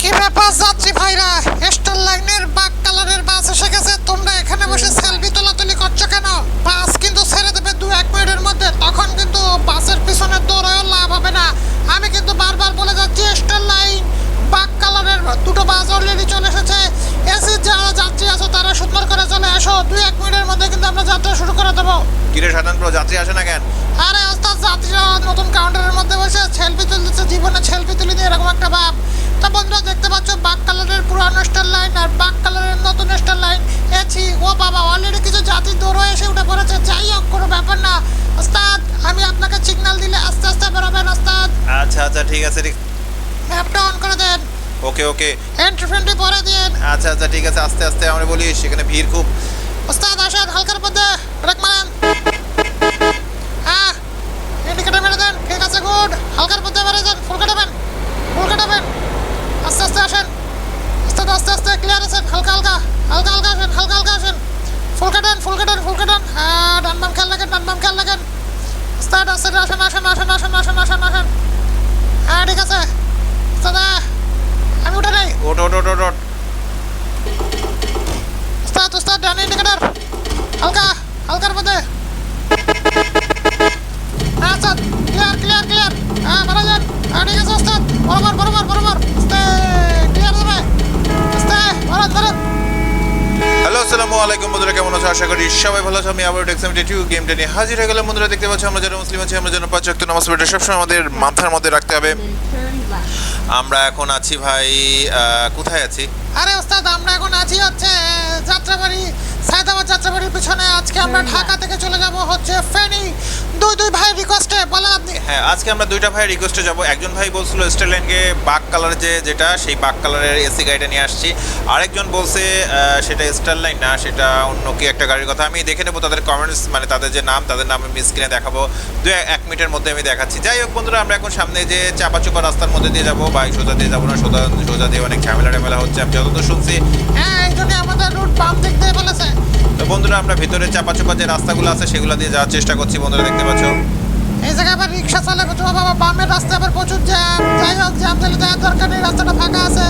কি ব্যাপার যাত্রী ভাইরা? স্টার লাইনের বাক কালারের বাস এসে গেছে। তোমরা এখানে বসে সেলফি তোলাতুলি করছ কেন? বাস কিন্তু ছেড়ে দেবে দু এক মিনিটের মধ্যে। তখন কিন্তু বাসের পিছনে দৌড়ায়ও লাভ হবে না। আমি কিন্তু বারবার বলে যাচ্ছি স্টার লাইন বাক কালারের দুটো বাস অলরেডি চলে এসেছে। এসি যারা যাত্রী আছো তারা সুন্দর করে চলে আসো দু এক মিনিটের মধ্যে কিন্তু আমরা যাত্রা শুরু করে দেবো। কিরে প্রো যাত্রী আসে না কেন? আরে ওস্তাদ যাত্রীরা নতুন কাউন্টারের মধ্যে বসে সেলফি তুলতেছে। জীবনে সেলফি তুলিনি এরকম একটা ভাব। তা বন্ধুরা দেখতে পাচ্ছ বাক কালারের পুরানো স্টার লাইন আর বাক কালারের নতুন স্টার লাইন এছি ও বাবা অলরেডি কিছু যাত্রী দৌড়ো এসে উঠে পড়েছে। যাই হোক কোনো ব্যাপার না। ওস্তাদ আমি আপনাকে সিগন্যাল দিলে আস্তে আস্তে বেরোবেন ওস্তাদ। আচ্ছা আচ্ছা ঠিক আছে ঠিক ম্যাপটা অন করে দেন। ওকে ওকে এন্ট্রি ফেন্ট্রি পরে দিন। আচ্ছা আচ্ছা ঠিক আছে আস্তে আস্তে আমরা বলি সেখানে ভিড় খুব। ওস্তাদ আসেন হালকার মধ্যে ব্রেক মারেন। পাচ্ছ আমরা যারা মুসলিম আছি, আমরা যেন পাঁচ ওয়াক্ত নামাজ পড়ে সবসময় আমাদের মাথার মধ্যে রাখতে হবে. আমরা এখন আছি ভাই কোথায় আছি আরে ওস্তাদ, আমরা এখন আছি হচ্ছে যাত্রাবাড়ি সায়দাবাদ যাত্রাবাড়ির পিছনে আজকে আমরা ঢাকা থেকে চলে যাব হচ্ছে ফেনী। দুই দুই ভাই রিকোয়েস্টে বলেন আপনি। হ্যাঁ আজকে আমরা দুইটা ভাই রিকোয়েস্টে যাব। একজন ভাই বলছিল স্টারলাইনকে বাক কালার যে যেটা সেই বাক কালারের এসি গাড়িটা নিয়ে আসছি। আরেকজন বলছে সেটা স্টারলাইন না সেটা অন্য কি একটা গাড়ির কথা। আমি দেখে নেব তাদের কমেন্টস মানে তাদের যে নাম তাদের নাম আমি স্ক্রিনে দেখাবো। দু এক- মিনিটের মধ্যে আমি দেখাচ্ছি। যাই হোক বন্ধুরা আমরা এখন সামনে যে চাপা চোপা রাস্তার মধ্যে দিয়ে যাব বাইক সোজা দিয়ে যাব না সোজা সোজা দিয়ে অনেক ঝামেলা টামেলা হচ্ছে আমি যতদূর শুনছি। হ্যাঁ এই জন্য আমাদের রুট দিক দিয়ে বলেছে। তো বন্ধুরা আমরা ভিতরে চাপা চোপা যে রাস্তাগুলো আছে সেগুলো দিয়ে যাওয়ার চেষ্টা করছি বন্ধুরা দেখতে পাচ্ছ? এই জায়গায় আবার রিক্সা চালে তো বাবা বামের রাস্তায় আবার প্রচুর জ্যাম। যাই হোক জ্যাম দিলে দেওয়ার দরকার নেই রাস্তাটা ফাঁকা আছে।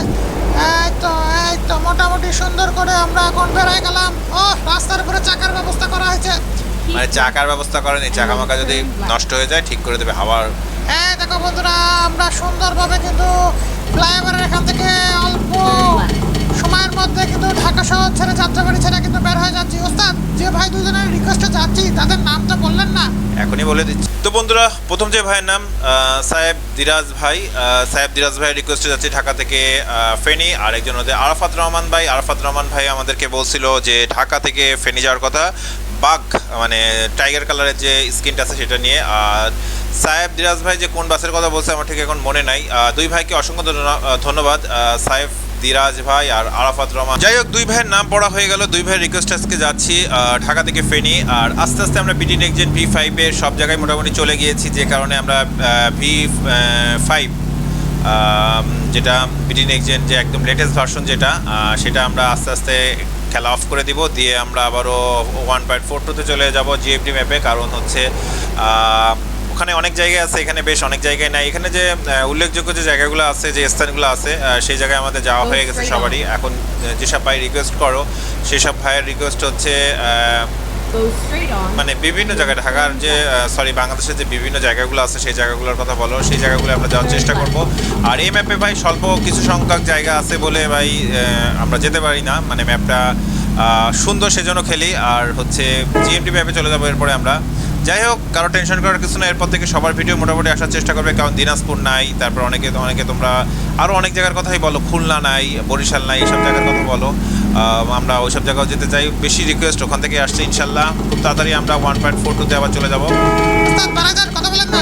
এই তো এই তো মোটামুটি সুন্দর করে আমরা এখন বেড়াই গেলাম। ও রাস্তার উপরে চাকার ব্যবস্থা করা হয়েছে। মানে চাকার ব্যবস্থা করেনি চাকা মাকা যদি নষ্ট হয়ে যায় ঠিক করে দেবে হাওয়ার। এই দেখো বন্ধুরা আমরা সুন্দরভাবে কিন্তু ফ্লাইওভারের এখান থেকে অল্প সময়ের মধ্যে কিন্তু ঢাকা শহর ছেড়ে যাত্রাবাড়ি ছেড়ে কিন্তু বের হয়ে যাচ্ছি। ওস্তাদ, যে ভাই দুজনের রিকোয়েস্টে যাচ্ছি, তাদের নাম তো বললেন না? এখনই বলে দিচ্ছি। তো বন্ধুরা, প্রথম যে ভাইয়ের নাম সাহেব দিরাজ ভাই সাহেব দিরাজ ভাই রিকোয়েস্টে যাচ্ছি ঢাকা থেকে ফেনী। আর একজন হচ্ছে আরাফাত রহমান ভাই। আরাফাত রহমান ভাই আমাদেরকে বলছিল যে ঢাকা থেকে ফেনী যাওয়ার কথা। বাঘ মানে টাইগার কালারের যে স্কিনটা আছে সেটা নিয়ে। আর সাহেব দিরাজ ভাই যে কোন বাসের কথা বলছে, আমার ঠিক এখন মনে নাই। দুই ভাইকে অসংখ্য ধন্যবাদ। সাহেব দিরাজ ভাই আর আরাফাত রহমান। যাই হোক, দুই ভাইয়ের নাম পড়া হয়ে গেল। দুই ভাইয়ের রিকোয়েস্ট আজকে যাচ্ছি ঢাকা থেকে ফেনি। আর আস্তে আস্তে আমরা বিডি নেক্সট ভি ফাইভের সব জায়গায় মোটামুটি চলে গিয়েছি, যে কারণে আমরা ভি ফাইভ যেটা বিডি নেক্সট যে একদম লেটেস্ট ভার্সন যেটা সেটা আমরা আস্তে আস্তে খেলা অফ করে দিব। দিয়ে আমরা আবারও ওয়ান পয়েন্ট ফোর টুতে চলে যাব জিএফডি ম্যাপে কারণ হচ্ছে ওখানে অনেক জায়গায় আছে এখানে বেশ অনেক জায়গায় নাই। এখানে যে উল্লেখযোগ্য যে জায়গাগুলো আছে যে স্থানগুলো আছে সেই জায়গায় আমাদের যাওয়া হয়ে গেছে সবারই। এখন যেসব ভাই রিকোয়েস্ট করো সেসব ভাইয়ের রিকোয়েস্ট হচ্ছে. মানে বিভিন্ন জায়গায় ঢাকার যে সরি বাংলাদেশের যে বিভিন্ন জায়গাগুলো আছে সেই জায়গাগুলোর কথা বলো সেই জায়গাগুলো আমরা যাওয়ার চেষ্টা করব। আর এই ম্যাপে ভাই স্বল্প কিছু সংখ্যক জায়গা আছে বলে ভাই আমরা যেতে পারি না। মানে ম্যাপটা সুন্দর সেজন্য খেলি। আর হচ্ছে জিএমটি ম্যাপে চলে যাব এরপরে আমরা। যাই হোক, কারও টেনশন করার কিছু না, এরপর থেকে সবার ভিডিও মোটামুটি আসার চেষ্টা করবে, কারণ দিনাজপুর নাই, তারপর অনেকে অনেকে তোমরা আরও অনেক জায়গার কথাই বলো, খুলনা নাই, বরিশাল নাই, এসব জায়গার কথা বলো। আমরা ওইসব জায়গাও যেতে চাই। বেশি রিকোয়েস্ট ওখান থেকে আসছে, ইনশাল্লাহ। খুব তাড়াতাড়ি আমরা ওয়ান পয়েন্ট ফোর টুতে আবার চলে যাব। কথা বলেন না।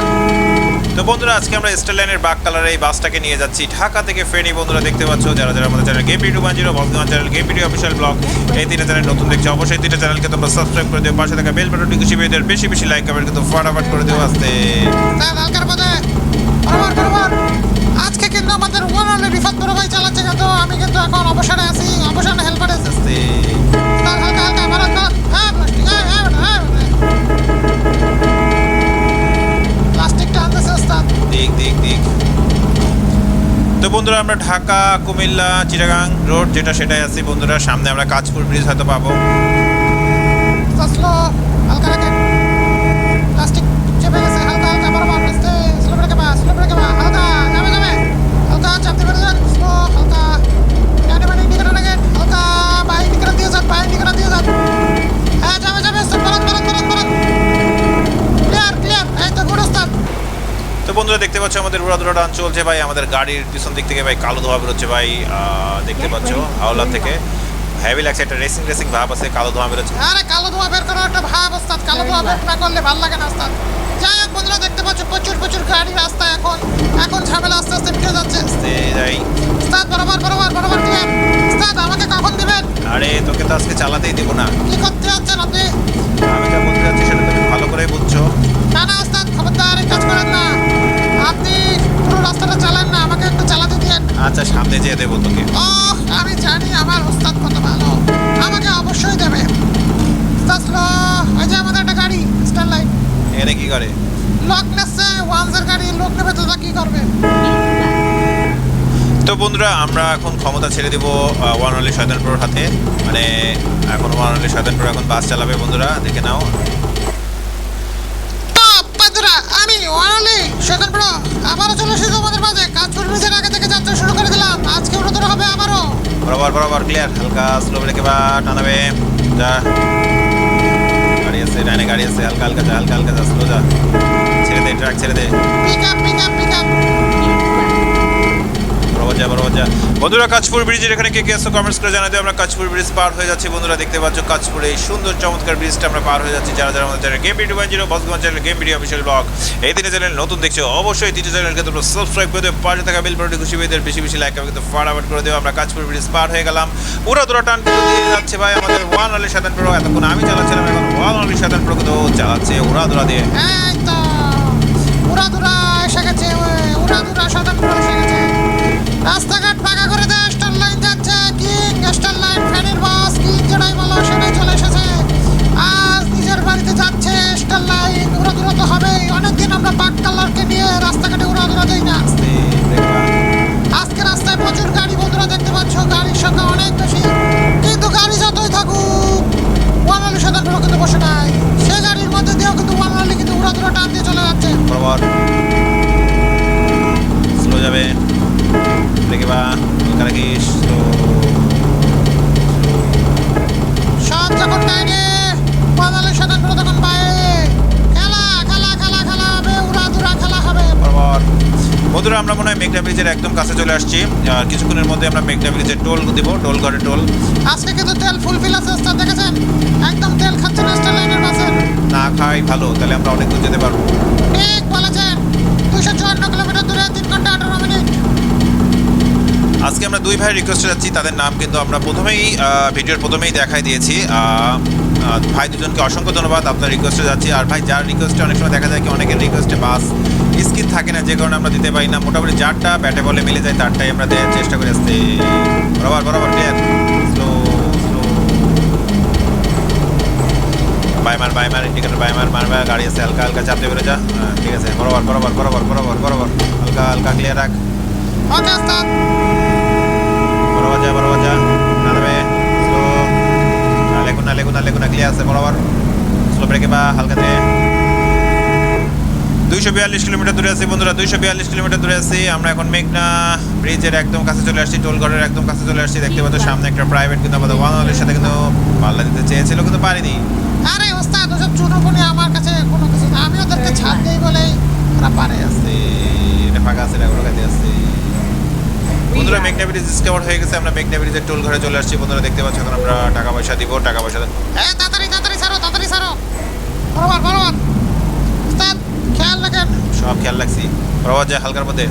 তো বন্ধুরা আজকে আমরা স্টারলাইনের বাগ কালারের এই বাসটাকে নিয়ে যাচ্ছি। ঢাকা থেকে ফেনী বন্ধুরা দেখতে পাচ্ছ যারা যারা আমাদের চ্যানেল গেম ওয়ান জিরো বর্তমান channel game video official blog এই তিনটা চ্যানেল নতুন দেখছ অবশ্যই তিনটা চ্যানেলকে তোমরা সাবস্ক্রাইব করে দিও পাশে থাকা বেল বাটনটি খুশি পেয়ে বেশি বেশি লাইক কমেন্ট কিন্তু ফটাফট করে দিও আসতে। বরাবর আজকে কিন্তু আমাদের ওয়ান অনলি রিফাত ভাই চালাচ্ছে কিন্তু আমি কিন্তু এখন অবসরে আছি অবসরে হেল্পারে আছি আস্তে। তো বন্ধুরা, আমরা ঢাকা, কুমিল্লা, চিটাগাং রোড যেটা সেটাই আছি বন্ধুরা। সামনে আমরা কাজপুর ব্রিজ হয়তো পাবো। আমাদের উড়াদুরা ডান চলছে ভাই আমাদের গাড়ির পিছন দিক থেকে ভাই কালো ধোয়া বেরোচ্ছে ভাই দেখতে পাচ্ছ হাওলা থেকে। হেভি লাগছে একটা রেসিং রেসিং ভাব আছে কালো ধোঁয়া বেরোচ্ছে। আরে কালো ধোঁয়া বের করার একটা ভাব ওস্তাদ কালো ধোঁয়া বের না করলে ভালো লাগে না ওস্তাদ। যাই হোক বন্ধুরা দেখতে পাচ্ছ প্রচুর প্রচুর গাড়ি রাস্তায় এখন এখন ঝামেলা আস্তে আস্তে মিটে যাচ্ছে। যাই। উস্তাদ বরাবর বরাবর বরাবর ক্লিয়ার উস্তাদ আমাকে কখন দিবেন? আরে তোকে তো আজকে চালাতেই দিব না। কি করতে যাচ্ছেন আপনি? আমি যা বলতে যাচ্ছি সেটা তুমি ভালো করে বুঝছ। না না উস্তাদ খবরদার কাজ করেন না। পুরো রাস্তাটা চালান না আমাকে একটু চালাতে আচ্ছা সামনে যেয়ে দেবো তোকে। ও আমি জানি আমার উস্তাদ কত ভালো। আমাকে অবশ্যই দেবে। উস্তাদ ওই যে আমাদের একটা গাড়ি কি করে? লোক ওয়ানসের গাড়ি লোক নেবে তো কি করবে? তো বন্ধুরা আমরা এখন ক্ষমতা ছেড়ে দিব ওয়ান অনলি শয়তানপুরের হাতে। মানে এখন ওয়ান অনলি শয়তানপুর এখন বাস চালাবে বন্ধুরা দেখে নাও। তো শেখর বড় আবারও চলে এসেছি তোমাদের মাঝে। কাজ ব্রিজের আগে থেকে যাত্রা শুরু করে দিলাম। আজকে উন্নত হবে আবারও। বরাবর বরাবর ক্লিয়ার হালকা স্লো ব্রেকে বা টানাবে। যা। গাড়ি আছে ডাইনে গাড়ি আছে। হালকা হালকা যা হালকা হালকা যা স্লো যা। ছেড়ে দে ট্রাক ছেড়ে দে। Pick up pick up pick up যা বরাবর যা বন্ধুরা কাজপুর ব্রিজের এখানে কে কে আসো কমেন্টস করে জানাতে। আমরা কাজপুর ব্রিজ পার হয়ে যাচ্ছি। বন্ধুরা, দেখতে পাচ্ছ কাজপুর এই সুন্দর, চমৎকার ব্রিজটা আমরা পার হয়ে যাচ্ছি। যারা যারা আমাদের game video zero বসগঞ্জ channel game video official blog এই দিনে চ্যানেল নতুন দেখছ, অবশ্যই দ্বিতীয় চ্যানেলকে তোমরা সাবস্ক্রাইব করে দেবে। পাশে থাকা বেল বাটনটি খুশি পেয়ে বেশি বেশি লাইক কিন্তু ফাটাফাট করে দেবো। আমরা কাজপুর ব্রিজ পার হয়ে গেলাম। পুরো দূরা টান দিয়ে যাচ্ছে ভাই আমাদের ওয়ান আলি সাতান প্রো এতক্ষণ আমি চালাচ্ছিলাম, এখন ওয়ান আলি সাতান প্রো কিন্তু চালাচ্ছে উড়া দূরা দিয়ে উড়া দুরা এসে গেছে উড়া দুরা এসে গেছে রাস্তাঘাট ফাঁকা করে দে স্টার লাইন যাচ্ছে, কিং স্টার লাইন, ফ্যানের বাস, কিং যেটাই বলো, সেটাই চলে এসেছে। আজ নিজের বাড়িতে যাচ্ছে স্টার লাইন উড়া দুরা তো হবেই। অনেকদিন আমরা বাক কালারকে নিয়ে রাস্তাঘাটে উড়া দুরা দেই না। আজকে রাস্তায় প্রচুর গাড়ি, বন্ধুরা দেখতে পাচ্ছ, গাড়ির সংখ্যা অনেক বেশি। কিন্তু গাড়ি যতই থাকুক ওয়ানালি সাধারণ কিন্তু বসে নাই। সে গাড়ির মধ্যে দিয়েও কিন্তু ওয়ানালি কিন্তু উড়া দুরা টান দিয়ে চলে যাচ্ছে। তখন খেলা খেলা খেলা খেলা হবে উড়া দুরা খেলা হবে। বরাবর বন্ধুরা আমরা মনে হয় মেঘনা ব্রিজের একদম কাছে চলে আসছি। আর কিছুক্ষণের মধ্যে আমরা মেঘনা ব্রিজের টোল দিব টোল ঘরে টোল। আজকে কিন্তু তেল ফুলফিল আছে স্যার দেখেছেন? একদম তেল খাচ্ছে না স্টার লাইনের বাসের না খাই ভালো তাহলে আমরা অনেক দূর যেতে পারব। ঠিক বলেছেন দুশো চুয়ান্ন কিলোমিটার দূরে তিন ঘণ্টা আঠারো মিনিট আজকে আমরা দুই ভাই রিকোয়েস্টে যাচ্ছি তাদের নাম কিন্তু আমরা প্রথমেই ভিডিওর প্রথমেই দেখাই দিয়েছি। ভাই দুজনকে অসংখ্য ধন্যবাদ আপনার রিকোয়েস্টে যাচ্ছি। আর ভাই যার রিকোয়েস্টে অনেক সময় দেখা যায় কি অনেকের রিকোয়েস্টে বাস স্কিন থাকে না যে কারণে আমরা দিতে পারি না। মোটামুটি যারটা ব্যাটে বলে মিলে যায় তারটাই আমরা দেওয়ার চেষ্টা করে আসতে বরাবর বরাবর ক্লিয়ার স্লো স্লো বাইমার বাইমার ইন্ডিকেটার বাইমার মারবা গাড়ি আছে হালকা হালকা চাপতে বেরো যা। হ্যাঁ, ঠিক আছে বরাবর বরাবর বরাবর বরাবর বরাবর। হালকা হালকা ক্লিয়ার রাখ। ওকে স্যার বরাবর যা বরাবর যা না দেবে স্লো না লেগুন না লেগুন না লেগুন না ক্লিয়ার আছে বরাবর। স্লো ব্রেকে বা হালকা দুইশো বিয়াল্লিশ কিলোমিটার দূরে আছি বন্ধুরা দুইশো বিয়াল্লিশ কিলোমিটার দূরে আছি। আমরা এখন মেঘনা ব্রিজের একদম কাছে চলে আসছি টোলঘরের একদম কাছে চলে আসছি। দেখতে পাচ্ছ সামনে একটা প্রাইভেট কিন্তু আমাদের ওয়ান সাথে কিন্তু পাল্লা দিতে চেয়েছিল কিন্তু পারিনি। আরে ওস্তাদ ওসব চুনোপুনি আমার কাছে কোনো কিছু আমি ওদেরকে ছাড় দিই বলেই ওরা পারে আসছে এটা ফাঁকা আছে এটা কাছে আসছে বন্ধুরা মেঘনা ব্রিজ ডিসকভার হয়ে গেছে। আমরা মেঘনা ব্রিজের টোল ঘরে চলে আসছি। বন্ধুরা দেখতে পাচ্ছ এখন আমরা টাকা পয়সা দিব টাকা পয়সা এ তাড়াতাড়ি তাড়াতাড়ি ছাড়ো তাড়াতাড়ি বরাবর বরাবর। ওস্তাদ খেয়াল রাখেন। সব খেয়াল রাখছি। প্রবাদ যায় হালকার মধ্যে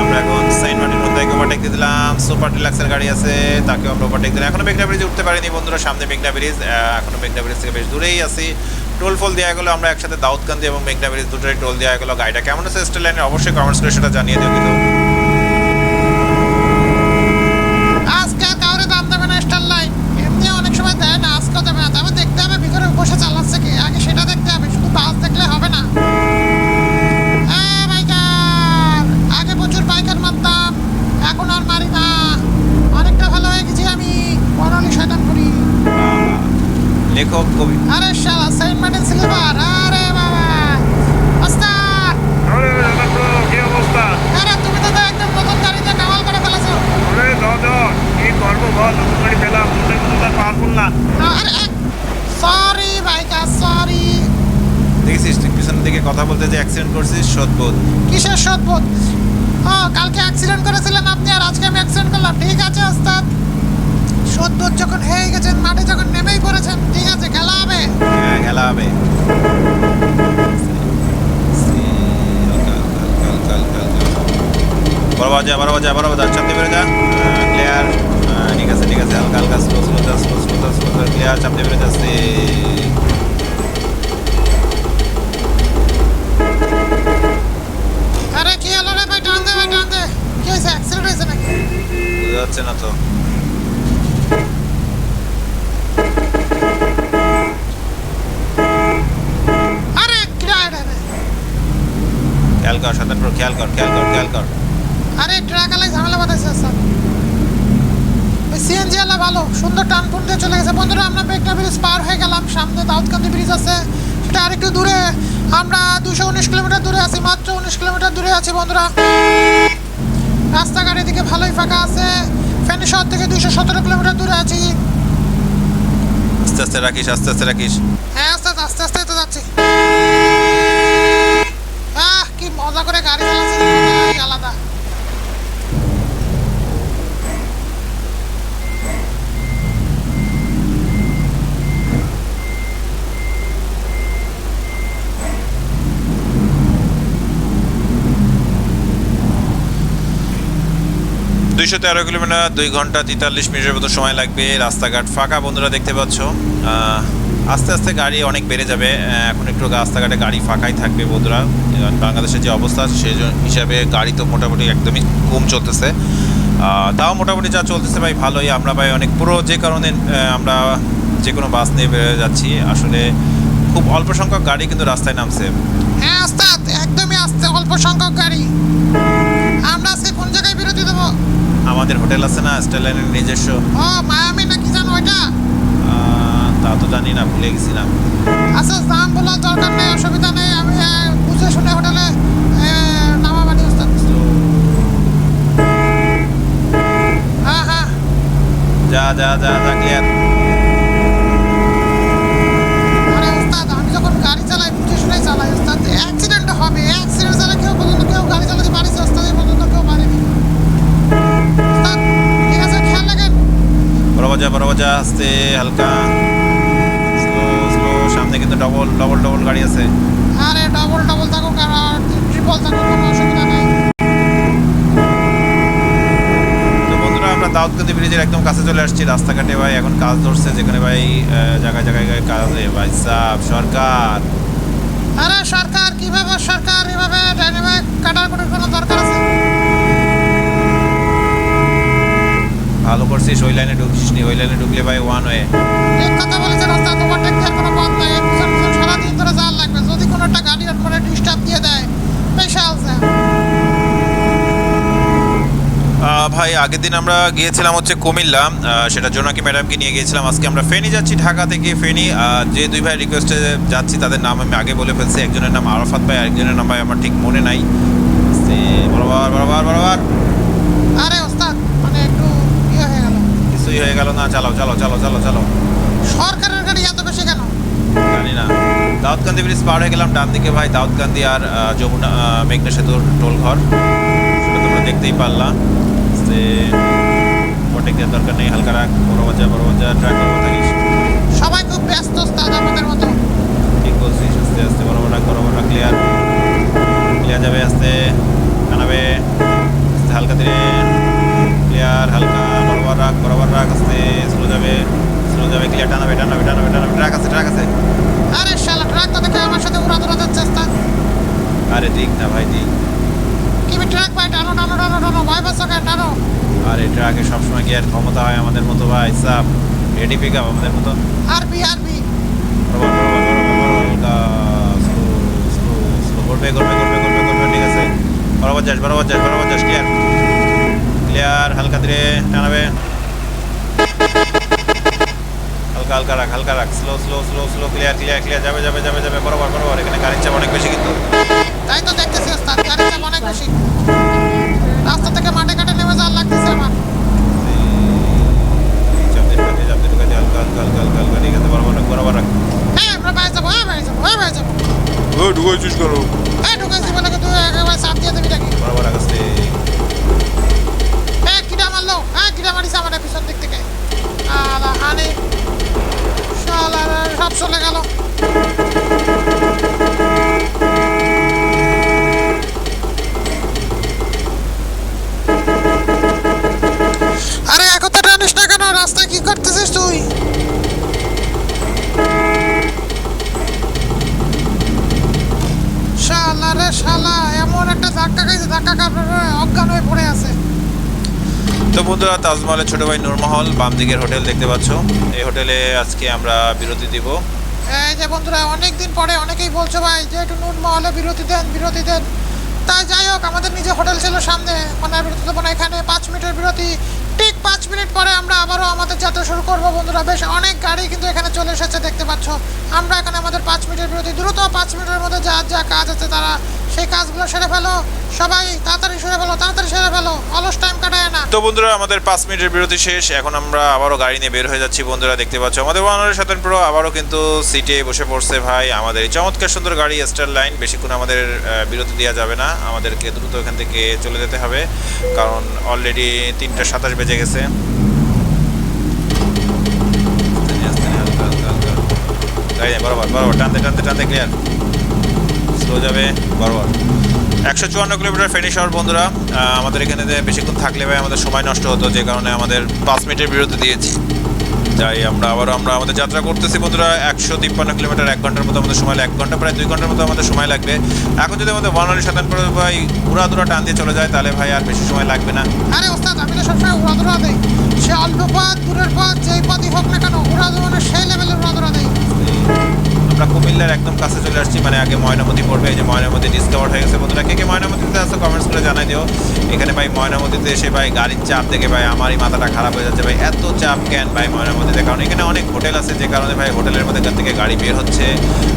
আমরা এখন সাইন মার্টির মধ্যে ওভারটেক দিলাম। সুপার ডিলাক্সের গাড়ি আছে তাকে আমরা ওভারটেক দিলাম। এখনও মেঘনা ব্রিজে উঠতে পারিনি বন্ধুরা সামনে মেঘনা ব্রিজ এখনও মেঘনা ব্রিজ থেকে বেশ দূরেই আছি। টোল ফোল দেওয়া গেলো আমরা একসাথে দাউদকান্দি এবং মেঘনা ব্রিজ দুটোই টোল দেওয়া গেলো। গাড়িটা কেমন আছে স্টেল লাইনে অবশ্যই কমেন্টস করে সেটা জানিয়ে দিও কিন্তু আজকে আর কাউরে দাম দেবে না স্টার লাইন এমনি অনেক সময় দেয় না আজকেও দেবে না তবে দেখতে হবে ভিতরে বসে চালাচ্ছে কি আগে সেটা দেখতে হবে শুধু বাস দেখলে হবে না এ বাইকার আগে প্রচুর বাইকার মারতাম লেখক কবি। আরে শালা সেন্ট মার্টিন সিলভার আরে বাবা ওস্তাদ আরে দাদা কি অবস্থা? আরে তুমি তো একদম নতুন গাড়িতে কামাল করে ফেলেছো। আরে দাদা কি করব বল নতুন গাড়ি পেলাম নতুন তার পাওয়ারফুল না। আরে সরি ভাইকা সরি দেখেছিস তুই পিছনের দিকে কথা বলতে যে অ্যাক্সিডেন্ট করছিস সদবোধ কিসের সদবোধ ও কালকে অ্যাক্সিডেন্ট করেছিলেন আপনি আর আজকে আমি অ্যাক্সিডেন্ট করলাম। ঠিক আছে ওস্তাদ। সদবোধ যখন বাজা বড় বাজা বাজা চাপতে পেরে যা। ক্লিয়ার ঠিক আছে ঠিক আছে হালকা হালকা স্লো স্লো যা স্লো স্লো যা স্লো ক্লিয়ার চাপতে পেরে যাচ্ছে। আরে কি হলো রে ভাই? টান দে ভাই টান দে। কি হয়েছে? অ্যাক্সিডেন্ট হয়েছে নাকি? যাচ্ছে না তো। খেয়াল কর সাতান প্রো খেয়াল কর খেয়াল কর খেয়াল কর। আরে ট্রাক আলাই ঝামেলা বাতাইছে স্যার ওই সিএনজি আলা ভালো সুন্দর টান ফুন দিয়ে চলে গেছে। বন্ধুরা আমরা মেঘনা ব্রিজ পার হয়ে গেলাম। সামনে দাউদকান্দি ব্রিজ আছে। সেটা আরেকটু দূরে। আমরা দুশো উনিশ কিলোমিটার দূরে আছি মাত্র উনিশ কিলোমিটার দূরে আছি বন্ধুরা। রাস্তাঘাট এদিকে ভালোই ফাঁকা আছে। ফেনী শহর থেকে দুশো সতেরো কিলোমিটার দূরে আছি। আস্তে আস্তে রাখিস আস্তে আস্তে রাখিস। হ্যাঁ আস্তে আস্তে আস্তে আস্তে তো যাচ্ছি। আহ কি মজা করে গাড়ি চালাচ্ছি। আলাদা। দুইশো তেরো কিলোমিটার, দুই ঘণ্টা তেতাল্লিশ মিনিটের মতো সময় লাগবে। রাস্তাঘাট ফাঁকা, বন্ধুরা দেখতে পাচ্ছ। আস্তে আস্তে গাড়ি অনেক বেড়ে যাবে। এখন একটু রাস্তাঘাটে গাড়ি ফাঁকাই থাকবে বন্ধুরা। বাংলাদেশের যে অবস্থা, সেই হিসাবে গাড়ি তো মোটামুটি একদমই কম চলতেছে। তাও মোটামুটি যা চলতেছে ভাই, ভালোই। আমরা ভাই অনেক পুরো যে কারণে আমরা যে কোনো বাস নিয়ে বেরোয় যাচ্ছি। আসলে খুব অল্প সংখ্যক গাড়ি কিন্তু রাস্তায় নামছে। হ্যাঁ একদমই আসতে অল্প সংখ্যক গাড়ি। আমাদের হোটেল আছে না স্টেলেনের লাইনের নিজস্ব। ও মায়ামি না কি জানো ওইটা তা তো জানি না ভুলে গেছিলাম। আচ্ছা দাম বলার দরকার নেই অসুবিধা নেই আমি বুঝে শুনে হোটেলে নামাবানি হ্যাঁ হ্যাঁ। যা যা যা যা ক্লিয়ার বড় বাজা বড় বাজা আস্তে হালকা। স্লো স্লো সামনে কিন্তু ডবল ডবল ডবল গাড়ি আছে। আরে ডবল ডবল থাকুক আর ট্রিপল থাকুক কোনো অসুবিধা নেই। তো বন্ধুরা আমরা দাউদকান্দি ব্রিজের একদম কাছে চলে আসছি রাস্তাঘাটে ভাই। এখন কাজ ধরছে যেখানে ভাই জায়গায় জায়গায় কাজ ভাই সাহ সরকার। আরে সরকার কীভাবে সরকার? এভাবে ডাইনামিক কাটার কোনো দরকার আছে? ভালো করছিস ওই লাইনে ঢুকছিস নি ওই লাইনে ঢুকলে ভাই ওয়ান ওয়ে ঠিক কথা বলেছেন ওস্তাদ ওভারটেক দেওয়ার কোনো পথ নাই। সারাদিন ধরে যাওয়ার লাগবে। যদি কোনো একটা গাড়ি করে ডিস্টার্ব দিয়ে দেয় জ্যাম। ভাই আগের দিন আমরা গিয়েছিলাম হচ্ছে কুমিল্লা। সেটা জোনাকি ম্যাডামকে নিয়ে গিয়েছিলাম? আজকে আমরা ফেনি যাচ্ছি ঢাকা থেকে ফেনি। যে দুই ভাই রিকোয়েস্টে যাচ্ছি তাদের নাম আমি আগে বলে ফেলছি। একজনের নাম আরাফাত ভাই আরেকজনের নাম ভাই আমার ঠিক মনে নাই। বরাবর বরাবর বরাবর। আরে ওস্তাদ মানে একটু ইয়ে হয়ে গেল কিছুই হয়ে গেল না চালাও চালাও চালাও চালাও চালাও। সরকারের গাড়ি এত বেশি কেন? জানি না। দাউদকান্দি ব্রিজ পার হয়ে গেলাম ডান দিকে ভাই দাউদকান্দি আর যমুনা মেঘনা সেতুর টোল ঘর সেটা তোমরা দেখতেই পারলাম যে ওটাকে দেওয়ার দরকার নেই হালকা রাখ বড় বাজার বড় বাজার ট্রাক করব থাকিস। সবাই খুব ব্যস্ত ওস্তাদ আমাদের মতো। ঠিক বলছিস আস্তে আস্তে বরাবর রাখ বরাবর রাখ ক্লিয়ার ক্লিয়ার যাবে আস্তে টানাবে হালকা ধীরে ক্লিয়ার হালকা বরাবর রাখ বরাবর রাখ আস্তে স্লো যাবে স্লো যাবে ক্লিয়ার টানাবে টানাবে টানাবে টানাবে ট্রাক আছে ট্রাক আছে। আরে শালা ট্রাক তো দেখে আমার সাথে উড়া দৌড়াতে চেষ্টা। আরে দিক না ভাই দিক। কি ট্রাক ভাই টানো টানো টানো টানো পাচ্ছ কেন টানো। আর ট্রাকে সবসময় গিয়ার ক্ষমতা হয় আমাদের মতো ভাই সাপ। রেডি পিক আপ আমাদের মতো। আরবি আরবি। করবে করবে করবে করবে করবে ঠিক আছে। বরাবর যাস বরাবর যাস বরাবর যাস ক্লিয়ার ক্লিয়ার হালকা ধীরে টানাবে। হালকা হালকা হালকা রাখ হালকা রাখ। Slow slow slow slow clear clear clear যাবে যাবে যাবে যাবে বরাবর বরাবর। এখানে গাড়ির চাপ অনেক বেশি কিন্তু। তাই তো দেখতেছি ওস্তাদ গাড়ির চাপ অনেক বেশি। রাস্তা থেকে মাঠে ঘাটে নেমে যাওয়ার লাগতেছে আমার। হ্যাঁ হ্যাঁ হ্যাঁ বাইরে যাব। ও ঢুকাইছিস করো। হ্যাঁ ঢুকেছি বলে তুই একেবারে চাপ দিয়ে দিবি নাকি? বরাবর রাখ আসতে হ্যাঁ কিরা মারলো মারিছে আমার পিছন দিক থেকে। আলা হানি শালা রে, সব চলে গেল। আরে এখন তো না কেন রাস্তায় কি করতেছিস তুই? শালা শালা এমন একটা ধাক্কা খাইছে ধাক্কা খাবার অজ্ঞান হয়ে পড়ে আছে। তো বন্ধুরা তাজমহলের ছোট ভাই নূরমহল বাম দিকের হোটেল দেখতে পাচ্ছ। এই হোটেলে আজকে আমরা বিরতি দিব। এই যে বন্ধুরা অনেক দিন পরে অনেকেই বলছো ভাই যে একটু নুন মহলে বিরতি দেন বিরতি দেন। তাই যাই হোক, আমাদের নিজে হোটেল ছিল সামনে মানে বিরতি দেবো না এখানে পাঁচ মিনিটের বিরতি। ঠিক পাঁচ মিনিট পরে আমরা আবারও আমাদের যাত্রা শুরু করব, বন্ধুরা। বেশ অনেক গাড়ি কিন্তু এখানে চলে এসেছে, দেখতে পাচ্ছ। আমরা এখানে আমাদের পাঁচ মিনিটের বিরতি, দ্রুত পাঁচ মিনিটের মধ্যে যা যা কাজ আছে তারা সেই কাজগুলো সেরে ফেলো। সবাই তাড়াতাড়ি সেরে ফেলো, তাড়াতাড়ি সেরে ফেলো। অলস টাইম কাটায় না। তো বন্ধুরা, আমাদের পাঁচ মিনিটের বিরতি শেষ। এখন আমরা আবারও গাড়ি নিয়ে বের হয়ে যাচ্ছি। বন্ধুরা, দেখতে পাচ্ছ আমাদের ওয়ানের সাথে প্রো। আবারও কিন্তু সিটে বসে পড়ছে ভাই। আমাদের চমৎকার সুন্দর গাড়ি স্টার লাইন বেশিক্ষণ আমাদের বিরতি দেওয়া যাবে না। আমাদেরকে দ্রুত এখান থেকে চলে যেতে হবে। কারণ অলরেডি তিনটা সাতাশ বেজে গেছে। গাড়ি বরাবর বরাবর। টানতে টানতে টানতে ক্লিয়ার স্লো যাবে বরাবর। একশো চুয়ান্ন কিলোমিটার ফেনি শহর বন্ধুরা আমাদের এখানে বেশিক্ষণ থাকলে ভাই আমাদের সময় নষ্ট হতো, যে কারণে আমাদের পাঁচ মিনিটের বিরতি দিয়েছি। তাই আমরা আবারও, আমরা আমাদের যাত্রা করতেছি বন্ধুরা, একশো তিপ্পান্ন কিলোমিটার এক ঘণ্টার মতো আমাদের সময় এক ঘণ্টা, প্রায় দুই ঘণ্টার মতো আমাদের সময় লাগবে। এখন যদি আমাদের বর্ণালী শতাংশ ভাই উড়া দুরা টান দিয়ে চলে যায়, তাহলে ভাই আর বেশি সময় লাগবে না। আরে ওস্তাদ, আমি তো সবসময় দেই। সে অল্প পথ, দূরের পথ, যেই পথই হোক না কেন সেই লেভেলের আমরা কুমিল্লার একদম কাছে চলে আসছি মানে আগে ময়নামতি পড়বে, এই যে ময়নামতি ডিসকভার হয়ে গেছে। বন্ধুরা, কে কে ময়নামতিতে আসো কমেন্টস করে জানাই দিও। এখানে ভাই ময়নামতিতে এসে ভাই গাড়ির চাপ দেখে ভাই আমারই মাথাটা খারাপ হয়ে যাচ্ছে। ভাই এত চাপ কেন ভাই ময়নামতিতে? কারণ এখানে অনেক হোটেল আছে, যে কারণে ভাই হোটেলের মধ্যে থেকে গাড়ি বের হচ্ছে,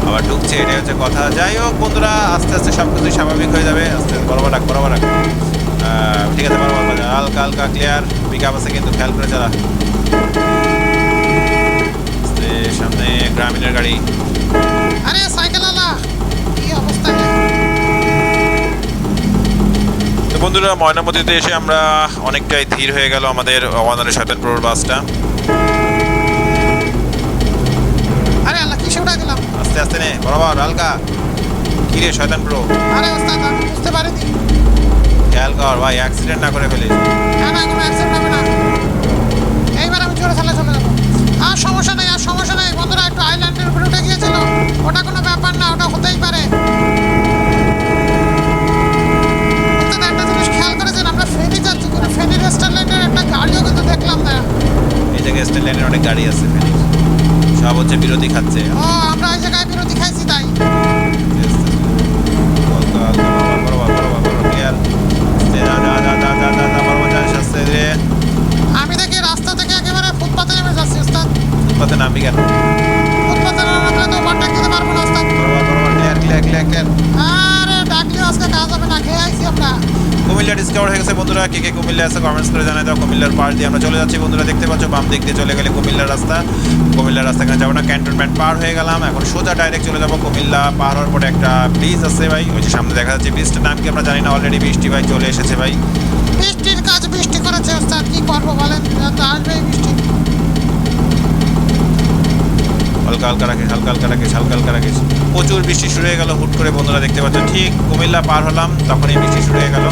আবার ঢুকছে, এটাই হচ্ছে কথা। যাই হোক বন্ধুরা, আস্তে আস্তে সব কিছুই স্বাভাবিক হয়ে যাবে। আস্তে বরাবর রাখ বরাবর রাখ। ঠিক আছে, বরাবর হালকা হালকা ক্লিয়ার পিক আপ আছে কিন্তু, খেয়াল করে চালা। সামনে, গ্রামীণের গাড়ি। আরে সাইকেল আলা কি অবস্থা বন্ধুরা ময়নামতিতে এসে আমরা অনেকটাই ধীর হয়ে গেল আমাদের ওয়ানের শয়তানপুর বাসটা। আরে আল্লাহ কিসে উড়াই দিলাম? আস্তে আস্তে নে বরাবর হালকা। কি রে শয়তানপুর? আরে ওস্তাদ আমি বুঝতে পারিনি। খেয়াল কর ভাই অ্যাক্সিডেন্ট না করে ফেলিস। না না কোনো অ্যাক্সিডেন্ট হবে না। এইবার আমি জোরে চালে চলে যাব। আর সমস্যা নেই আর সমস্যা নেই। বন্ধুরা একটু আইল্যান্ডের উপরে উঠে গিয়েছিল ওটা কোনো ব্যাপার না ওটা হতেই পারে। একটা জিনিস খেয়াল করেছেন? আমরা ফেনি যাচ্ছি করে ফেনি রেস্টুরেন্টের একটা গাড়িও কিন্তু দেখলাম না। এই জায়গায় লাইনের অনেক গাড়ি আছে ফেনীর। সব হচ্ছে বিরোধী খাচ্ছে। ও আমরা ওই জায়গায় বিরতি খাইছি তাই। আমি দেখি রাস্তা থেকে একেবারে ফুটপাতে নেমে যাচ্ছি ফুটপাতে নামবি কেন? বরাবর, clear, clear, clear, clear। আরে ডাকলেও আজকে কাজ হবে না খেয়ে আইছি আমরা। কুমিল্লা ডিসকাভার হয়ে গেছে বন্ধুরা কে কে কুমিল্লা আছে কমেন্টস করে জানাই দাও কুমিল্লার পার দিয়ে আমরা চলে যাচ্ছি বন্ধুরা দেখতে পাচ্ছ বাম দিক দিয়ে চলে গেলে কুমিল্লার রাস্তা। কুমিল্লার রাস্তা এখানে যাব না ক্যান্টনমেন্ট পার হয়ে গেলাম এখন সোজা ডাইরেক্ট চলে যাব কুমিল্লা পার হওয়ার পরে একটা ব্রিজ আছে ভাই ওই যে সামনে দেখা যাচ্ছে ব্রিজটার নাম কি আমরা জানি না অলরেডি বৃষ্টি ভাই চলে এসেছে ভাই। বৃষ্টির কাজ বৃষ্টি করেছে ওস্তাদ কি করব বলেন? আসবেই বৃষ্টি। হালকা হালকা রাখিস হালকা হালকা রাখিস হালকা হালকা রাখিস। প্রচুর বৃষ্টি শুরু হয়ে গেল হুট করে বন্ধুরা দেখতে পাচ্ছ ঠিক কুমিল্লা পার হলাম তখনই বৃষ্টি শুরু হয়ে গেল।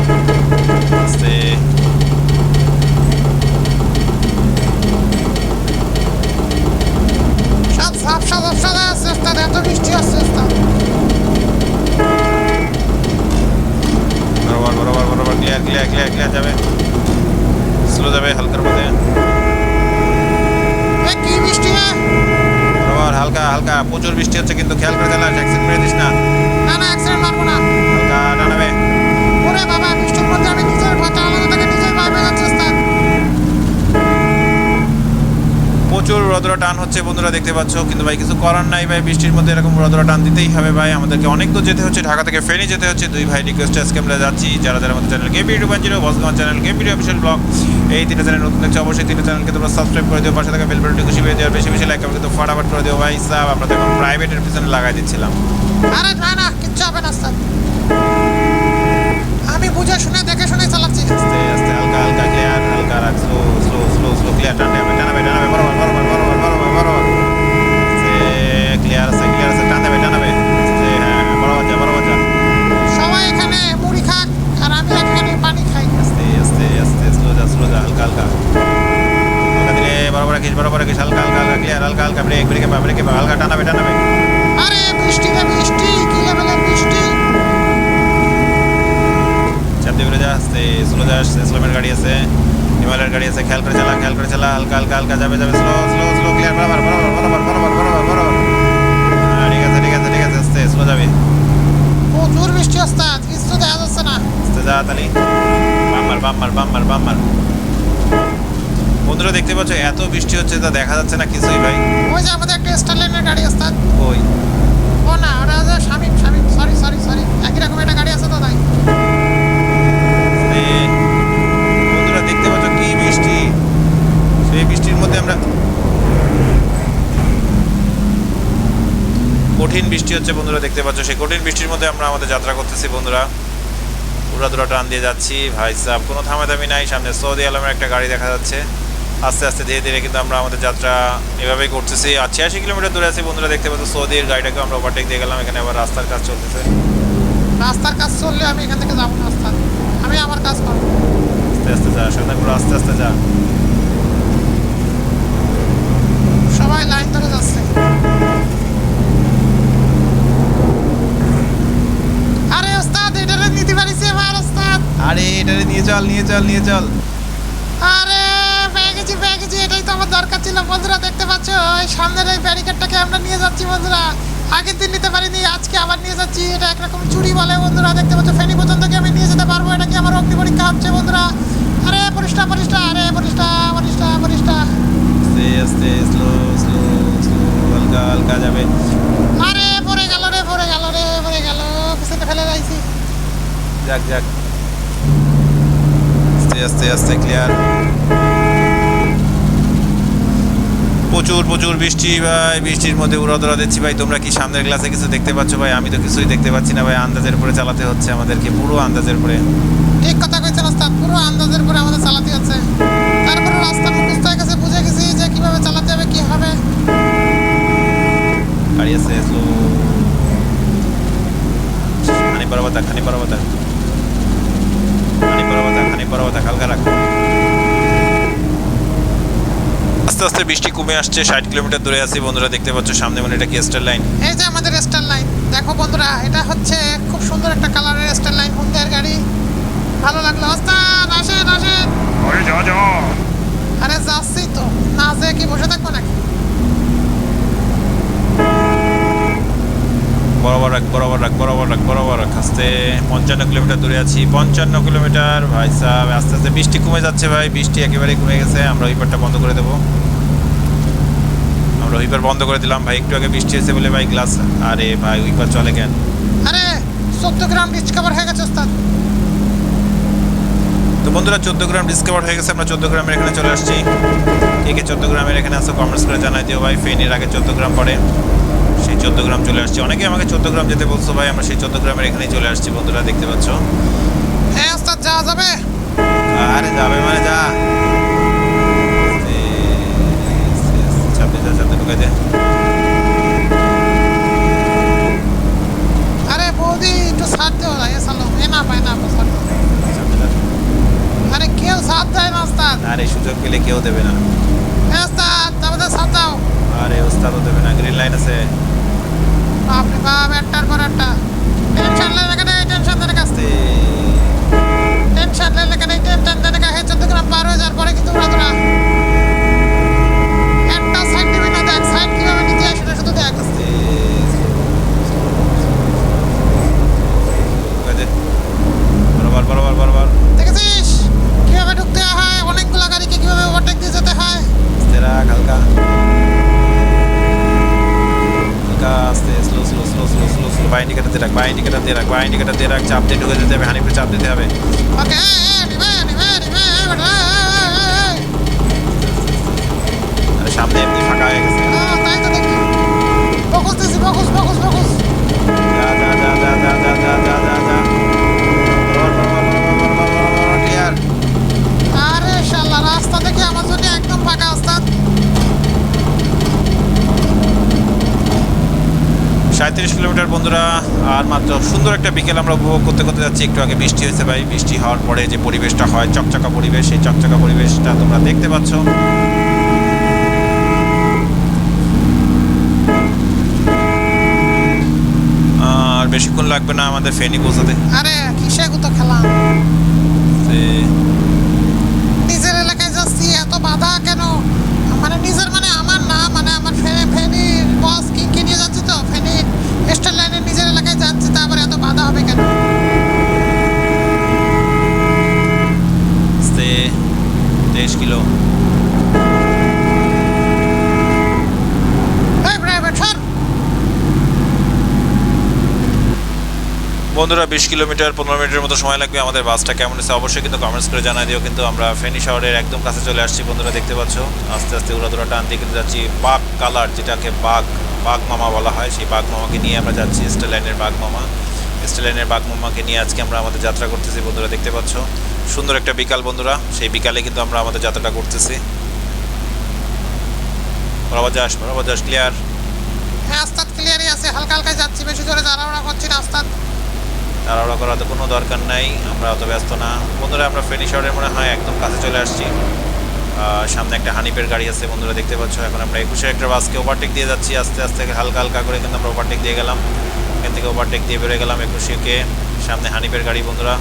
ক্লিয়ার যাবে। স্লো যাবে হালকার হালকা হালকা প্রচুর বৃষ্টি হচ্ছে কিন্তু খেয়াল করে চালাস অ্যাক্সিডেন্ট মেরে দিস না। না না অ্যাক্সিডেন্ট মারবো না। হালকা টানাবে ওরে বাবা বৃষ্টির মধ্যে আমি নিজের প্রচুর রদরা টান হচ্ছে বন্ধুরা দেখতে পাচ্ছ। কিন্তু ভাই কিছু করার নাই ভাই বৃষ্টির মধ্যে এরকম রদরা টান দিতেই হবে ভাই। আমাদেরকে অনেক দূর যেতে হচ্ছে ঢাকা থেকে ফেনি যেতে হচ্ছে। দুই ভাই রিকোয়েস্ট আজকে আমরা যাচ্ছি। যারা যারা আমাদের চ্যানেল গেম ভিডিও বাঞ্জিরো বসগাঁও channel game video official blog এই তিনটা চ্যানেল নতুন দেখছ অবশ্যই তিনটা চ্যানেলকে তোমরা সাবস্ক্রাইব করে দিও পাশে থাকা বেল বাটনটি খুশি পেয়ে দেওয়ার বেশি বেশি লাইক কিন্তু ফটাফট করে দিও ভাই। সাহেব আমরা তো এখন প্রাইভেটের পিছনে লাগাই দিচ্ছিলাম। আরে না না কিচ্ছু হবে না ওস্তাদ আমি বুঝে শুনে দেখে শুনে চালাচ্ছি। আস্তে আস্তে হালকা হালকা ক্লিয়ার হালকা রাখ slow slow slow slow clear টান দেবে টানাবে টানাবে বরাবর বরাবর বরাবর বরাবর বরাবর ক্লিয়ার আছে ক্লিয়ার আছে টান দেবে টানাবে আস্তে, হ্যাঁ বরাবর যা বরাবর যা সবাই এখানে মুড়ি খাক আর আমি এখানে পানি খাই আস্তে আস্তে আস্তে স্লো যা স্লো যা হালকা হালকা হালকা দিলে বরাবর রাখিস বরাবর রাখিস হালকা হালকা হালকা ক্লিয়ার হালকা হালকা ব্রেক ব্রেকে পা ব্রেকে পা হালকা টানাবে টানাবে আরে বৃষ্টি রে বৃষ্টি কি লেভেলের বৃষ্টি চাপ দিয়ে বেরো যা আস্তে স্লো যা আসছে স্লোমের গাড়ি আছে হিমালয়ের গাড়ি আছে খেয়াল করে চালা খেয়াল করে চালা হালকা হালকা হালকা যাবে যাবে স্লো স্লো স্লো ক্লিয়ার বরাবর বরাবর বরাবর বরাবর বরাবর বরাবর। হ্যাঁ, ঠিক আছে ঠিক আছে ঠিক আছে আস্তে স্লো যাবে। প্রচুর বৃষ্টি ওস্তাদ কিছু দেখা যাচ্ছে না। আস্তে যা তালি। বাম্মার বাম্মার বাম্মার বাম্মার। বন্ধুরা দেখতে পাচ্ছ এত বৃষ্টি হচ্ছে তা দেখা যাচ্ছে না কিছুই ভাই। ওই যে আমাদের একটা স্টার লাইনের গাড়ি ওস্তাদ ওই। ও না ওটা হচ্ছে Shamim Shamim sorry sorry sorry একই রকম একটা গাড়ি মধ্যে আমরা কঠিন বৃষ্টি হচ্ছে বন্ধুরা দেখতে পাচ্ছ সেই কঠিন বৃষ্টির মধ্যে আমরা আমাদের যাত্রা করতেছি বন্ধুরা। উড়াদুরা টান দিয়ে যাচ্ছি। ভাই সাহ কোনো থামাথামি নাই। সামনে সৌদি আলমের একটা গাড়ি দেখা যাচ্ছে। আস্তে আস্তে ধীরে ধীরে কিন্তু আমরা আমাদের যাত্রা এভাবেই করতেছি। আর ছিয়াশি কিলোমিটার দূরে আছি বন্ধুরা দেখতে পাচ্ছ সৌদির গাড়িটাকে আমরা ওভারটেক দিয়ে গেলাম। এখানে আবার রাস্তার কাজ চলতেছে। রাস্তার কাজ চললে আমি এখান থেকে যাব ওস্তাদ আমি আমার কাজ করব। আস্তে আস্তে যা পুরো আস্তে আস্তে যা। চল নিয়ে চল নিয়ে চল। আরে পেয়ে গেছি পেয়ে গেছি এটাই তো আমার দরকার ছিল। বন্ধুরা দেখতে পাচ্ছ? এই সামনের এই ব্যারিকেডটাকে আমরা নিয়ে যাচ্ছি বন্ধুরা। আগের দিন নিতে পারিনি আজকে আবার নিয়ে যাচ্ছি। এটা একরকম চুরি বলে বন্ধুরা। দেখতে পাচ্ছ ফেনি পর্যন্ত কি আমি নিয়ে যেতে পারব। এটা কি আমার অগ্নি পরীক্ষা হচ্ছে বন্ধুরা? আরে পরিষ্ঠা পরিষ্কার আরে পরিষ্কার পরিষ্কার পরিষ্কার। আস্তে আস্তে স্লো স্লো স্লো হালকা হালকা যাবে। আরে পড়ে গেল রে পড়ে গেল রে পড়ে গেল। পিছনে ফেলে রাখছি যাক যাক। আস্তে আস্তে আস্তে ক্লিয়ার প্রচুর প্রচুর বৃষ্টি ভাই বৃষ্টির মধ্যে উড়াদুরা দিচ্ছি ভাই। তোমরা কি সামনের গ্লাসে কিছু দেখতে পাচ্ছ ভাই? আমি তো কিছুই দেখতে পাচ্ছি না ভাই। আন্দাজের উপরে চালাতে হচ্ছে আমাদেরকে পুরো আন্দাজের উপরে। ঠিক কথা কইছেন ওস্তাদ পুরো আন্দাজের উপরে আমাদের চালাতে হচ্ছে। তারপরে রাস্তা মুখস্থ হয়ে গেছে বুঝে গেছি যে কীভাবে চালাতে হবে কি হবে। গাড়ি আছে স্লো খানি থাক খানি বরাবর থাক থাক খানি বরাবর থাক হালকা রাখ আস্তে আস্তে বৃষ্টি কমে আসছে ষাট কিলোমিটার দূরে আছি। বন্ধুরা দেখতে পাচ্ছ সামনে মানে এটা কি স্টার লাইন? এই যে আমাদের স্টার লাইন। দেখো বন্ধুরা এটা হচ্ছে খুব সুন্দর একটা কালারের স্টার লাইন। হুন্ডার গাড়ি ভালো লাগল। ওস্তাদ আসেন আসেন। আরে যা যা। আরে যাচ্ছি তো। না যে কি বসে থাকব নাকি? বরাবর রাখ বরাবর রাখ বরাবর রাখ বরাবর রাখ। আস্তে পঞ্চান্ন কিলোমিটার দূরে আছি। পঞ্চান্ন কিলোমিটার ভাই সাহেব আস্তে আস্তে বৃষ্টি কমে যাচ্ছে ভাই বৃষ্টি একেবারেই কমে গেছে। আমরা উইপারটা বন্ধ করে দেবো। আমরা উইপার বন্ধ করে দিলাম। ভাই একটু আগে বৃষ্টি এসে বলে ভাই গ্লাস আরে ভাই উইপার চলে কেন? আরে চোদ্দ গ্রাম ডিসকাভার হয়ে গেছে ওস্তাদ। তো বন্ধুরা চোদ্দ গ্রাম ডিসকাভার হয়ে গেছে। আমরা চোদ্দ গ্রামের এখানে চলে আসছি। কে কে চোদ্দ গ্রামের এখানে আসো কমেন্টস করে জানাই দিও ভাই। ফেনের আগে চোদ্দ গ্রাম পড়ে। সেই চোদ্দ গ্রাম চলে আসছি। অনেকে আমাকে চোদ্দ গ্রাম যেতে বলছো ভাই আমরা সেই চোদ্দ গ্রামের এখানেই চলে আসছি বন্ধুরা দেখতে পাচ্ছ। হ্যাঁ যাওয়া যাবে? আরে যাবে মানে যা। চাপে যা চাপে ঢুকে দে আরে বৌদি একটু সাথ না এ সালো এ না পায়। আরে কেউ সাথ দেয় না আরে সুযোগ পেলে কেউ দেবে না। হ্যাঁ সাথ দাও। আরে ওস্তাদও দেবে না গ্রিন লাইন আছে। আপনি পাব একটার পর একটা। টেনশন লেগে কেন এই হয়ে যাওয়ার পরে কিন্তু একটা সাইড নেবে সাইড কীভাবে নিতে আসে শুধু দেখ। আসছে বরাবর বরাবর দেখেছিস? কীভাবে ঢুকতে হয়? অনেকগুলো গাড়িকে কীভাবে ওভারটেক দিয়ে যেতে হয়? হালকা হালকা। হালকা আস্তে রাখ হালকা দিয়ে রাখ বা ইন্ডিকেটার দিয়ে রাখ বা ইন্ডিকেটার দিয়ে রাখ চাপ দিয়ে ঢুকে যেতে হবে হানিফে চাপ দিতে হবে ওকে আরে সামনে এমনি ফাঁকা হয়ে গেছে যা যা যা যা যা যা যা যা যা যা ক্লিয়ার আরে শালা রাস্তা দেখে আমার জন্য একদম ফাঁকা ওস্তাদ সাঁত্রিশ বন্ধুরা আর মাত্র সুন্দর একটা বিকেল আমরা উপভোগ করতে করতে যাচ্ছি। একটু আগে বৃষ্টি হয়েছে ভাই। বৃষ্টি হওয়ার পরে যে পরিবেশটা হয় চকচকা পরিবেশ সেই চকচকা পরিবেশটা তোমরা দেখতে পাচ্ছ। আর বেশিক্ষণ লাগবে না আমাদের ফেনি পৌঁছাতে। আরে কিসে গুতো খেলাম বন্ধুরা, বিশ কিলোমিটার, পনেরো মিনিটের মতো সময় লাগবে আমাদের বাসটা। কেমন আছে অবশ্যই কিন্তু কমেন্টস করে জানাই দিও। কিন্তু আমরা ফেনী শহরের একদম কাছে চলে আসছি বন্ধুরা, দেখতে পাচ্ছ। আস্তে আস্তে উড়াদুরা টান দিয়ে কিন্তু যাচ্ছি বাঘ কালার, যেটাকে বাঘ বাঘ মামা বলা হয়। সেই বাঘ মামাকে নিয়ে আমরা যাচ্ছি স্টার লাইনের বাঘ মামা। স্টার লাইনের বাঘ মামাকে নিয়ে আজকে আমরা আমাদের যাত্রা করতেছি বন্ধুরা, দেখতে পাচ্ছ। সুন্দর একটা বিকাল বন্ধুরা, সেই বিকালে কিন্তু আমরা আমাদের যাত্রাটা করতেছি। ক্লিয়ার হ্যাঁ ওস্তাদ ক্লিয়ারই আছে, হালকা হালকা যাচ্ছি, বেশি জোরে জানাওড়া করছি না ওস্তাদ তাড়াহুড়া করার তো কোনো দরকার নাই, আমরা অত ব্যস্ত না। বন্ধুরা, আমরা ফেনী শহরের মনে হয় একদম কাছে চলে আসছি। সামনে একটা হানিপের গাড়ি আছে, বন্ধুরা দেখতে পাচ্ছ, এখন আমরা একুশের একটা বাসকে ওভারটেক দিয়ে যাচ্ছি। আস্তে আস্তে হালকা হালকা করে কিন্তু আমরা ওভারটেক দিয়ে গেলাম। এখান থেকে ওভারটেক দিয়ে বেরোয় গেলাম একুশেকে। সামনে হানিপের গাড়ি, বন্ধুরা,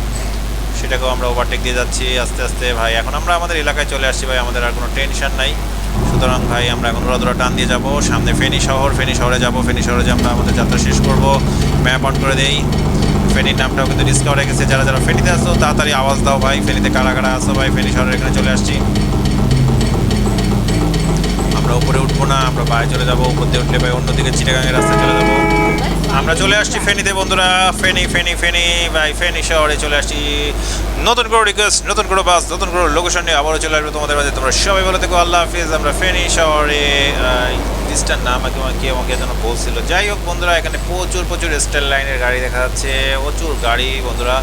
সেটাকেও আমরা ওভারটেক দিয়ে যাচ্ছি আস্তে আস্তে। ভাই, এখন আমরা আমাদের এলাকায় চলে আসছি, ভাই, আমাদের আর কোনো টেনশন নাই। সুতরাং, ভাই, আমরা এখন উড়াদুরা টান দিয়ে যাব। সামনে ফেনী শহর, ফেনী শহরে যাব, ফেনী শহরে যে আমরা আমাদের যাত্রা শেষ করব। ম্যাপ অন করে দেই। ফেনীর নামটাও কিন্তু ডিসকাউন্ট হয়ে গেছে। যারা যারা ফেনীতে আসো তাড়াতাড়ি আওয়াজ দাও ভাই। ফেনীতে কারা কারা আসো ভাই? ফেনী শহরের এখানে চলে আসছি। আমরা উপরে উঠবো না, আমরা বাইরে চলে যাব, উপর দিয়ে উঠলে ভাই অন্যদিকে চিটাগাঙের রাস্তায় চলে যাব। আমরা চলে আসছি ফেনীতে, বন্ধুরা। ফেনী ফেনী ফেনী, ভাই, ফেনী শহরে চলে আসছি। নতুন করে রিকোয়েস্ট নতুন করে বাস নতুন করে লোকেশন নিয়ে আবারও চলে আসবে তোমাদের মাঝে। তোমরা সবাই ভালো দেখো আল্লাহ হাফিজ। আমরা ফেনী শহরে ডিস্টার নাম আগে কে আমাকে যেন বলছিল। যাই হোক বন্ধুরা, এখানে প্রচুর প্রচুর স্টাইল লাইনের গাড়ি দেখা যাচ্ছে, প্রচুর গাড়ি বন্ধুরা।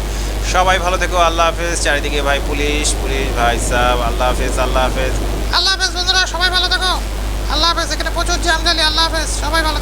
সবাই ভালো থেকো, আল্লাহ হাফেজ। চারিদিকে ভাই পুলিশ পুলিশ ভাই সাহ, আল্লাহ হাফেজ আল্লাহ হাফেজ। আল্লাহ হাফেজ বন্ধুরা, সবাই ভালো থেকো। আল্লাহ হাফেজ, এখানে প্রচুর জ্যাম জালি আল্লাহ হাফেজ, সবাই ভালো